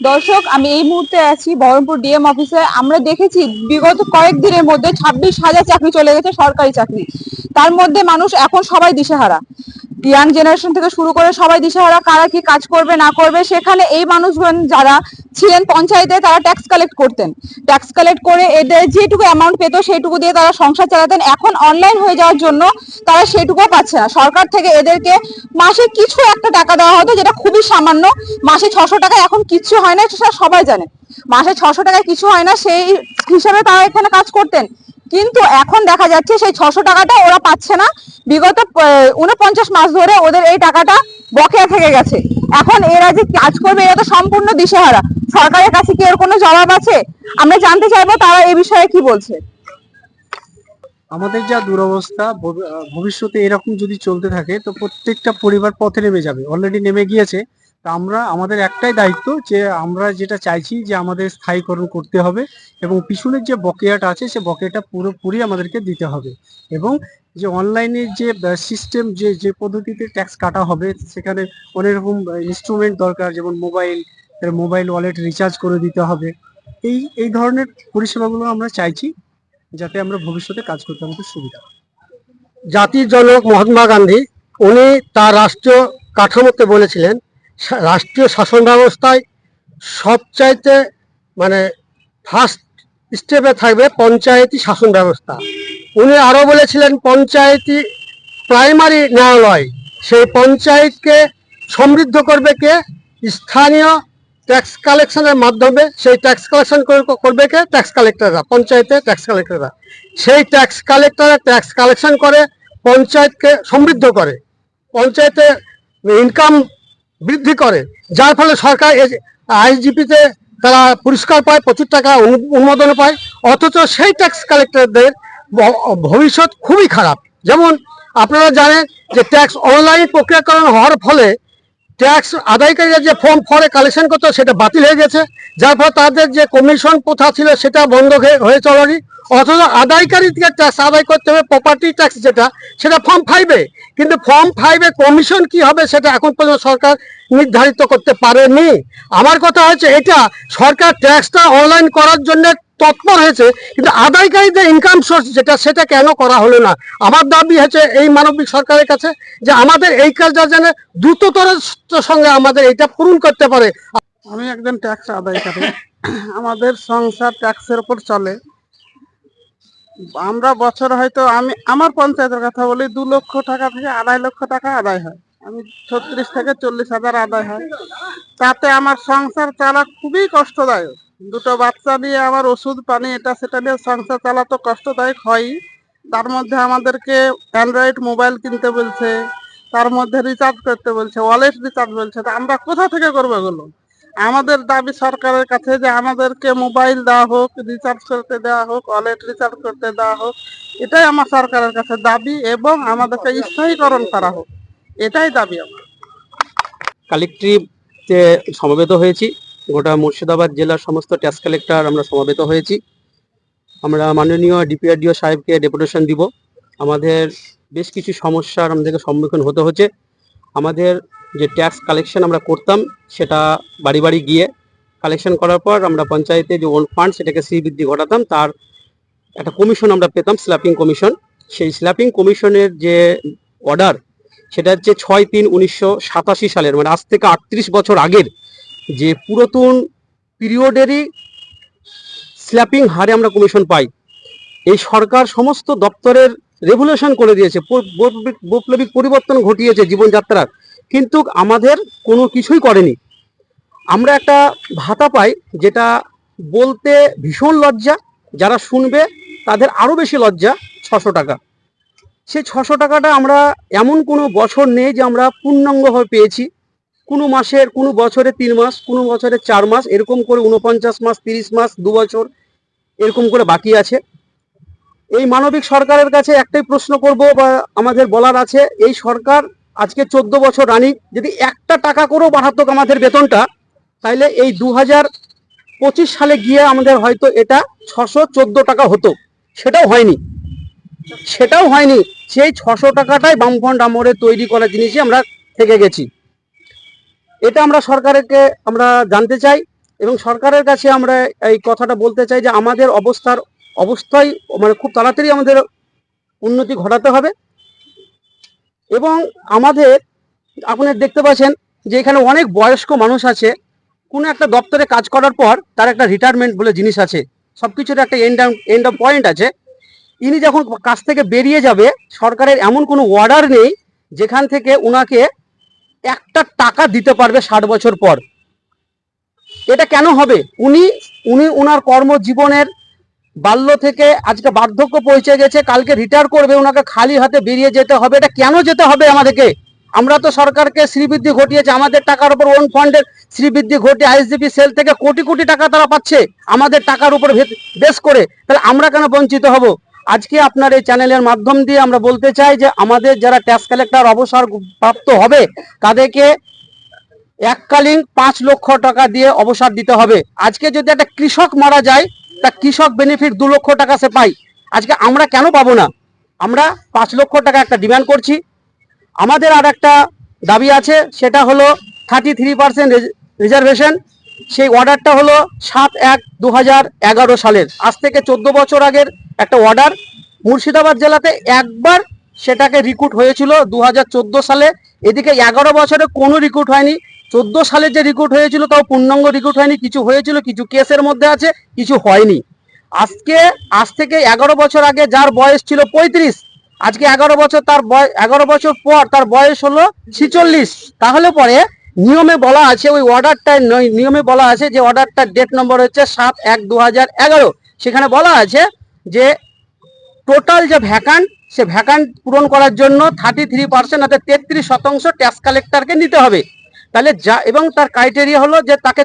দর্শক, আমি এই মুহূর্তে আছি বহরমপুর ডিএম অফিসে। আমরা দেখেছি বিগত কয়েকদিনের মধ্যে ছাব্বিশ হাজার চাকরি চলে গেছে সরকারি চাকরি। তার মধ্যে মানুষ এখন সবাই দিশেহারা। ইয়াং জেনারেশন থেকে শুরু করে সবাই দিশেহারা। কারা কি কাজ করবে, না করবে, সেখানে এই মানুষজন যারা ছিলেন পঞ্চায়েতে তারা ট্যাক্স কালেক্ট করতেন। ট্যাক্স কালেক্ট করে এদের যেটুকু অ্যামাউন্ট পেত সেইটুকু দিয়ে তারা সংসার চালাতেন। এখন অনলাইন হয়ে যাওয়ার জন্য তারা সেটুকুও পাচ্ছে না। সরকার থেকে এদেরকে মাসে কিছু একটা টাকা দেওয়া হতো যেটা খুবই সামান্য। মাসে ছশো টাকা এখন কিচ্ছু হয় না, সেটা সবাই জানে। মাসে ছশো টাকায় কিছু হয় না, সেই হিসাবে তারা এখানে কাজ করতেন। কিন্তু এখন দেখা যাচ্ছে সেই ছশো টাকাটা ওরা পাচ্ছে না। বিগত উনপঞ্চাশ মাস ধরে ওদের এই টাকাটা বকেয়া থেকে গেছে। এখন এরা যে কাজ করবে, এরা তো সম্পূর্ণ দিশেহারা। সরকারের কাছে কি এর কোনো জবাব আছে? আমরা জানতে চাইব তারা এই বিষয়ে কি বলছে। আমাদের যা দুরবস্থা ভবিষ্যতে এরকম যদি চলতে থাকে, তো প্রত্যেকটা পরিবার পথে নেমে যাবে। অলরেডি নেমে গিয়েছে। তা আমরা, আমাদের একটাই দায়িত্ব যে আমরা যেটা চাইছি যে আমাদের স্থায়ীকরণ করতে হবে এবং পিছনের যে বকেয়াটা আছে, সে বকেয়াটা পুরোপুরি আমাদেরকে দিতে হবে। এবং যে অনলাইনে যে সিস্টেম যে যে পদ্ধতিতে ট্যাক্স কাটা হবে, সেখানে অনেক রকম ইনস্ট্রুমেন্ট দরকার, যেমন মোবাইল মোবাইল ওয়ালেট রিচার্জ করে দিতে হবে। এই এই ধরনের পরিষেবাগুলো আমরা চাইছি যাতে আমরা ভবিষ্যতে কাজ করতে আমাদের সুবিধা। জাতির জনক মহাত্মা গান্ধী, উনি তার রাষ্ট্রীয় কাঠামোতে বলেছিলেন রাষ্ট্রীয় শাসন ব্যবস্থায় সবচাইতে মানে ফার্স্ট স্টেপে থাকবে পঞ্চায়েতি শাসন ব্যবস্থা। উনি আরও বলেছিলেন, পঞ্চায়েতি প্রাইমারি ন্যায়ালয়, সেই পঞ্চায়েতকে সমৃদ্ধ করবে কে? স্থানীয় ট্যাক্স কালেকশনের মাধ্যমে সেই ট্যাক্স কালেকশন করবে কে? ট্যাক্স কালেক্টররা পঞ্চায়েতে ট্যাক্স কালেক্টররা সেই ট্যাক্স কালেক্টররা ট্যাক্স কালেকশন করে, পঞ্চায়েতকে সমৃদ্ধ করে। পঞ্চায়েতে ইনকাম বৃদ্ধি করে। যার ফলে সরকার আইজিপিতে তারা পুরস্কার পায়, প্রচুর টাকা অনু- অনুমোদন পায়। অথচ সেই ট্যাক্স কালেক্টরদের ভবিষ্যৎ খুবই খারাপ। যেমন আপনারা জানেন যে ট্যাক্স অনলাইন প্রক্রিয়াকরণ হওয়ার ফলে ট্যাক্স আদায়কারীরা যে ফর্ম ফরে কালেকশন করতো সেটা বাতিল হয়ে গেছে, যার ফলে তাদের যে কমিশন প্রথা ছিল সেটা বন্ধ হয়ে- অলরেডি অথচ আদায়কারী থেকে ট্যাক্স আদায় করতে হবে প্রপার্টি ট্যাক্স যেটা, সেটা ফর্ম ফাইভে কিন্তু ফর্ম ফাইভে কমিশন কি হবে সেটা এখন পর্যন্ত সরকার নির্ধারিত করতে পারেনি। আমার কথা হচ্ছে এটা, সরকার ট্যাক্সটা অনলাইন করার জন্য তৎপর হয়েছে, কিন্তু আদায়কারীদের ইনকাম সোর্স যেটা, সেটা কেন করা হলো না? আমার দাবি হচ্ছে এই মানবিক সরকারের কাছে যে আমাদের এই কাজটা যেন দ্রুততর সঙ্গে আমাদের এটা পূরণ করতে পারে। আমি একজন ট্যাক্স আদায়কারী। আমাদের সংসার ট্যাক্সের উপর চলে। আমরা বছর হয়তো আমি, আমার পঞ্চায়েতের কথা বলি, দু লক্ষ টাকা থেকে আড়াই লক্ষ টাকা আদায় হয়। আমি ছত্রিশ থেকে চল্লিশ হাজার আদায় হয়। তাতে আমার সংসার চালা খুবই কষ্টদায়ক। দুটো বাচ্চা নিয়ে আমার ওষুধ, পানি, এটা, সেটা নিয়ে সংসার চালা তো কষ্টদায়ক হয়ই তার মধ্যে আমাদেরকে অ্যান্ড্রয়েড মোবাইল কিনতে বলছে, তার মধ্যে রিচার্জ করতে বলছে ওয়ালেট রিচার্জ বলছে। তা আমরা কোথা থেকে করব এগুলো? আমাদের দাবি সরকারের কাছে যে আমাদেরকে মোবাইল দেওয়া হোক রিচার্জ করতে দেওয়া হোক ওয়ালেট রিচার্জ করতে দেওয়া হোক, এটাই আমার সরকারের কাছে দাবি এবং আমাদেরকে স্থায়ীকরণ করা হোক। এটাই দাবি আমার। কালেক্ট্রিতে সমবেত হয়েছি গোটা মুর্শিদাবাদ জেলার সমস্ত ট্যাক্স কালেক্টর আমরা সমাবেত হয়েছি। আমরা মাননীয় ডিপিআরডিও সাহেবকে ডেপুটেশন দিব। আমাদের বেশ কিছু সমস্যার আমাদেরকে সম্মুখীন হতে হচ্ছে। আমাদের যে ট্যাক্স কালেকশন আমরা করতাম, সেটা বাড়ি বাড়ি গিয়ে কালেকশন করার পর আমরা পঞ্চায়েতে যে ওন ফান্ড সেটাকে শ্রী বৃদ্ধি ঘটাতাম, তার একটা কমিশন আমরা পেতাম স্ল্যাপিং কমিশন সেই স্ল্যাপিং কমিশনের যে অর্ডার সেটা হচ্ছে ছয় তিন উনিশশো সালের মানে আজ থেকে আটত্রিশ বছর আগের যে পুরাতন পিরিয়ডেরই স্ল্যাপিং হারে আমরা কমিশন পাই। এই সরকার সমস্ত দপ্তরের রেভুলেশন করে দিয়েছে। বৈপ্লবিক পরিবর্তন ঘটিয়েছে জীবনযাত্রার। কিন্তু আমাদের কোনো কিছুই করেনি। আমরা একটা ভাতা পাই যেটা বলতে ভীষণ লজ্জা। যারা শুনবে তাদের আরও বেশি লজ্জা, ছশো টাকা। সেই ছশো টাকাটা আমরা এমন কোনো বছর নেই যে আমরা পূর্ণাঙ্গভাবে পেয়েছি। কোনো মাসের, কোনো বছরে তিন মাস, কোনো বছরে চার মাস, এরকম করে উনপঞ্চাশ মাস, তিরিশ মাস, দু বছর, এরকম করে বাকি আছে। এই মানবিক সরকারের কাছে একটাই প্রশ্ন করব বা আমাদের বলার আছে, এই সরকার আজকে চোদ্দ বছর রানিং, যদি একটা টাকা করেও বাড়াতো আমাদের বেতনটা, তাইলে এই দু পঁচিশ সালে গিয়ে আমাদের হয়তো এটা ছশো চোদ্দ টাকা হতো। সেটাও হয়নি। সেটাও হয়নি। সেই ছশো টাকাটাই বামফ্রন্ট আমলে তৈরি করা জিনিসই আমরা থেকে গেছি। এটা আমরা সরকারকে আমরা জানতে চাই এবং সরকারের কাছে আমরা এই কথাটা বলতে চাই যে আমাদের অবস্থার অবস্থায় মানে খুব তাড়াতাড়ি আমাদের উন্নতি ঘটাতে হবে। এবং আমাদের আপনার দেখতে পাচ্ছেন যে এখানে অনেক বয়স্ক মানুষ আছে। কোনো একটা দপ্তরে কাজ করার পর তার একটা রিটায়ারমেন্ট বলে জিনিস আছে। সব কিছুর একটা এন্ড এন্ড অফ পয়েন্ট আছে। ইনি যখন কাজ থেকে বেরিয়ে যাবে, সরকারের এমন কোনো অর্ডার নেই যেখান থেকে উনাকে একটা টাকা দিতে পারবে ষাট বছর পর। এটা কেন হবে? উনি উনি ওনার কর্মজীবনের বাল্য থেকে আজকে বার্ধক্য পৌঁছে গেছে, কালকে রিটায়ার করবে ওনাকে খালি হাতে বেরিয়ে যেতে হবে। এটা কেন যেতে হবে আমাদেরকে? আমরা তো সরকারকে শ্রীবৃদ্ধি ঘটিয়েছে, আমাদের টাকার উপর ওন ফান্ডের শ্রীবৃদ্ধি ঘটে আইএসডিপি সেল থেকে কোটি কোটি টাকা তারা পাচ্ছে, আমাদের টাকার উপর বেস করে। তাহলে আমরা কেন বঞ্চিত হব? আজকে আপনার এই চ্যানেলের মাধ্যম দিয়ে আমরা বলতে চাই যে আমাদের যারা ট্যাক্স কালেক্টর অবসর প্রাপ্ত হবে, তাদেরকে এককালীন পাঁচ লক্ষ টাকা দিয়ে অবসর দিতে হবে। আজকে যদি একটা কৃষক মারা যায়, তা কৃষক বেনিফিট দু লক্ষ টাকা সে পাই আজকে আমরা কেন পাবো না? আমরা পাঁচ লক্ষ টাকা একটা ডিমান্ড করছি। আমাদের আর একটা দাবি আছে, সেটা হলো থার্টি থ্রি পার্সেন্ট রিজার্ভেশন সেই অর্ডারটা হলো সাত এক দু সালের। আজ থেকে চোদ্দ বছর আগের একটা অর্ডার। মুর্শিদাবাদ জেলাতে একবার সেটাকে রিক্রুট হয়েছিল দু হাজার চোদ্দ সালে। এদিকে এগারো বছরে কোনো রিক্রুট হয়নি। চোদ্দ সালে যে রিক্রুট হয়েছিল তাও পূর্ণাঙ্গ রিক্রুট হয়নি। কিছু হয়েছিল, কিছু কেসের মধ্যে আছে, কিছু হয়নি। আজকে, আজ থেকে এগারো বছর আগে যার বয়স ছিল পঁয়ত্রিশ, আজকে এগারো বছর তার বয়স এগারো বছর পর তার বয়স হলো ছিচল্লিশ। তাহলে পরে নিয়মে বলা আছে, ওই অর্ডারটায় নিয়মে বলা আছে যে অর্ডারটার ডেট নম্বর হচ্ছে সাত এক দু সেখানে বলা আছে যে টোটাল যে ভ্যাকান্ট সে ভ্যাকান্ট পূরণ করার জন্য থার্টি থ্রি পার্সেন্ট অর্থাৎ তেত্রিশ শতাংশ ট্যাক্স কালেক্টরকে নিতে হবে। তাহলে যা, এবং তার ক্রাইটেরিয়া হলো যে তাকে